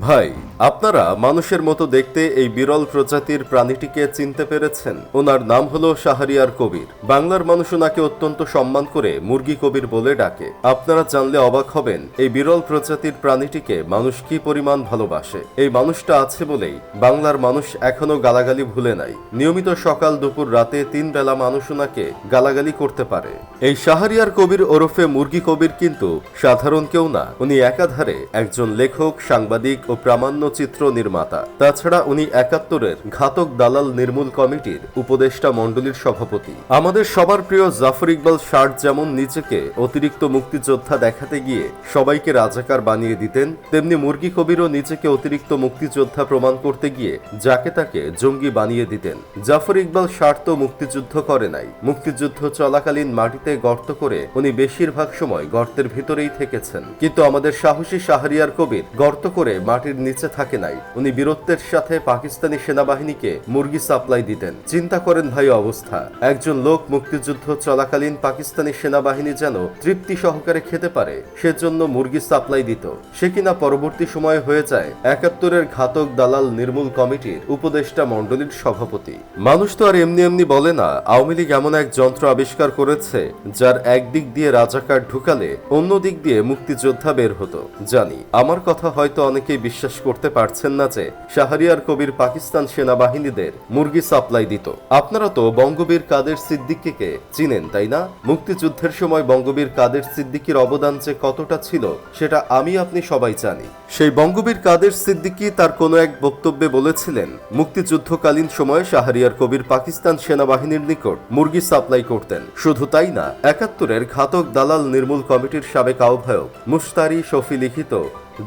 ভাই আপনারা মানুষের মতো দেখতে এই বিরল প্রজাতির প্রাণীটিকে চিনতে পেরেছেন। ওনার নাম হলো শাহরিয়ার কবির। বাংলার মানুষ ওনাকে অত্যন্ত সম্মান করে মুরগি কবির বলে ডাকে। আপনারা জানলে অবাক হবেন, এই বিরল প্রজাতির প্রাণীটিকে মানুষ কি পরিমাণ ভালোবাসে। এই মানুষটা আছে বলেই বাংলার মানুষ এখনও গালাগালি ভুলে নাই। নিয়মিত সকাল দুপুর রাতে তিন বেলা মানুষ ওনাকে গালাগালি করতে পারে। এই শাহরিয়ার কবির ওরফে মুরগি কবির কিন্তু সাধারণ কেউ না। উনি একাধারে একজন লেখক, সাংবাদিক ও প্রামাণ্য চিত্র নির্মাতা। তাছাড়া উনি একাত্তরের ঘাতক দালাল নির্মূল কমিটির উপদেষ্টা মণ্ডলীর সভাপতি। আমাদের সবার প্রিয় জাফর ইকবাল শার্ট যেমন নিজেকে অতিরিক্ত মুক্তিযোদ্ধা দেখাতে গিয়ে সবাইকে রাজাকার বানিয়ে দিতেন, তেমনি মুরগি কবিরও নিজেকে অতিরিক্ত মুক্তিযোদ্ধা প্রমাণ করতে গিয়ে যাকে তাকে জঙ্গি বানিয়ে দিতেন। জাফর ইকবাল শার্ট তো মুক্তিযুদ্ধ করে নাই। মুক্তিযুদ্ধ চলাকালীন মাটিতে গর্ত করে উনি বেশিরভাগ সময় গর্তের ভিতরেই থেকেছেন। কিন্তু আমাদের সাহসী শাহরিয়ার কবির গর্ত করে মাটির নিচে থাকে নাই। উনি বীরত্বের সাথে পাকিস্তানি সেনাবাহিনীকে মুরগি সাপ্লাই দিতেন। চিন্তা করেন ভাই অবস্থা। একজন লোক মুক্তিযুদ্ধ চলাকালীন পাকিস্তানি সেনাবাহিনী যেন তৃপ্তি সহকারে খেতে পারে, সেজন্য মুরগি সাপ্লাই দিত। সে কিনা পরবর্তী সময়ে হয়ে যায় একাত্তরের ঘাতক দালাল নির্মূল কমিটির উপদেষ্টা মণ্ডলীর সভাপতি। মানুষ তো আর এমনি এমনি বলে না, আওয়ামী লীগ এমন এক যন্ত্র আবিষ্কার করেছে, যার একদিক দিয়ে রাজাকার ঢুকালে অন্য দিক দিয়ে মুক্তিযোদ্ধা বের হতো। জানি, আমার কথা হয়তো অনেকেই বিশ্বাস করতে পারছেন না যে শাহরিয়ার কবির পাকিস্তান সেনাবাহিনীদের মুরগি সাপ্লাই দিত। আপনারা তো বঙ্গবীর কাদের সিদ্দিকীকে চিনেন, তাই না? মুক্তিযুদ্ধের সময় বঙ্গবীর কাদের সিদ্দিকীর অবদান যে কতটা ছিল, সেটা আমি আপনি সবাই জানি। সেই বঙ্গবীর কাদের সিদ্দিকী তার কোনো এক বক্তব্যে বলেছিলেন, মুক্তিযুদ্ধকালীন সময়ে শাহরিয়ার কবির পাকিস্তান সেনাবাহিনীর নিকট মুরগি সাপ্লাই করতেন। শুধু তাই না, একাত্তরের ঘাতক দালাল নির্মূল কমিটির সাবেক আহ্বায়ক মুস্তারি শফি লিখিত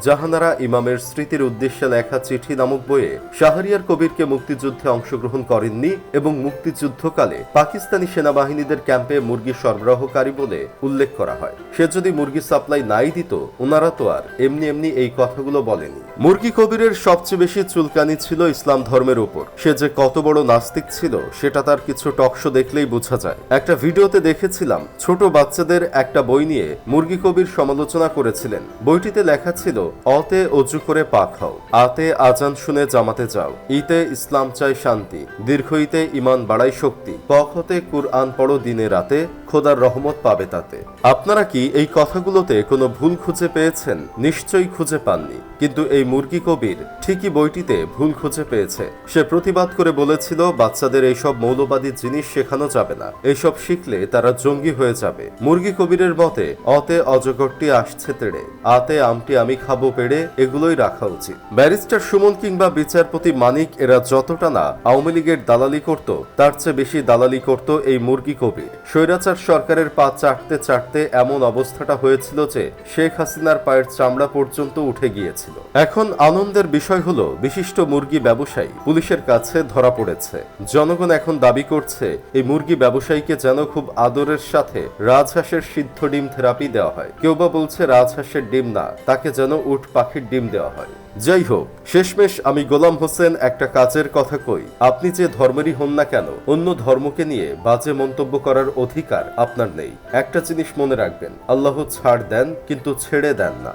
জাহানারা ইমামের স্মৃতির উদ্দেশ্যে লেখা চিঠি নামক বইয়ে শাহরিয়ার কবিরকে মুক্তিযুদ্ধে অংশগ্রহণ করেননি এবং মুক্তিযুদ্ধকালে পাকিস্তানি সেনাবাহিনীদের ক্যাম্পে মুরগি সরবরাহকারী বলে উল্লেখ করা হয়। সে যদি মুরগি সাপ্লাই নাই দিত ওনারা তো আর এমনি এমনি এই কথাগুলো বলেনি। মুরগি কবিরের সবচেয়ে বেশি চুলকানি ছিল ইসলাম ধর্মের উপর। সে যে কত বড় নাস্তিক ছিল, সেটা তার কিছু টকশো দেখলেই বোঝা যায়। একটা ভিডিওতে দেখেছিলাম, ছোট বাচ্চাদের একটা বই নিয়ে মুরগি কবির সমালোচনা করেছিলেন। বইটিতে লেখা ছিল অতে অজু করে পা খাও, আতে আজান শুনে জামাতে যাও। ইতে ইসলাম চাই শান্তি দীর্ঘইতে ইমান বাড়াই শক্তি। পখতে কুরআন পড়ো দিনে রাতে, খোদার রহমত পাবে তাতে। আপনারা কি এই কথাগুলোতে কোনো ভুল খুঁজে পেয়েছেন? নিশ্চয়ই খুঁজে পাননি। কিন্তু এই মুরগি কবির ঠিকই বইটিতে ভুল খুঁজে পেয়েছে। সে প্রতিবাদ করে বলেছিল, বাচ্চাদের এইসব মৌলবাদী জিনিস শেখানো যাবে না। এইসব শিখলে তারা জঙ্গি হয়ে যাবে। মুরগি কবিরের মতে, অতে অজগরটি আসছে তেড়ে, আতে আমটি আমি খাব পেড়ে এগুলোই রাখা উচিত। ব্যারিস্টার সুমন কিংবা বিচারপতি মানিক এরা যতটা না আওয়ামী লীগের দালালি করত, তার চেয়ে বেশি দালালি করত এই মুরগি কবির স্বৈরাচার সরকারের পা চাটতে চাটতে এমন অবস্থাটা হয়েছিল যে শেখ হাসিনার পায়ের চামড়া পর্যন্ত উঠে গিয়েছিল। এখন আনন্দের বিষয় হলো বিশিষ্ট মুরগি ব্যবসায়ী পুলিশের কাছে ধরা পড়েছে। জনগণ এখন দাবি করছে এই মুরগি ব্যবসায়ীকে যেন খুব আদরের সাথে রাজহাঁসের সিদ্ধ ডিম থেরাপি দেওয়া হয়। কেউ বা বলছে রাজহাঁসের ডিম না, তাকে যেন উট পাখির ডিম দেওয়া হয়। যাই হোক, শেষমেশ আমি গোলাম হোসেন একটা কাজের কথা কই। আপনি যে ধর্মেরই হন না কেন, অন্য ধর্মকে নিয়ে বাজে মন্তব্য করার অধিকার আপনার নেই। একটা জিনিস মনে রাখবেন, আল্লাহ ছাড় দেন, কিন্তু ছেড়ে দেন না।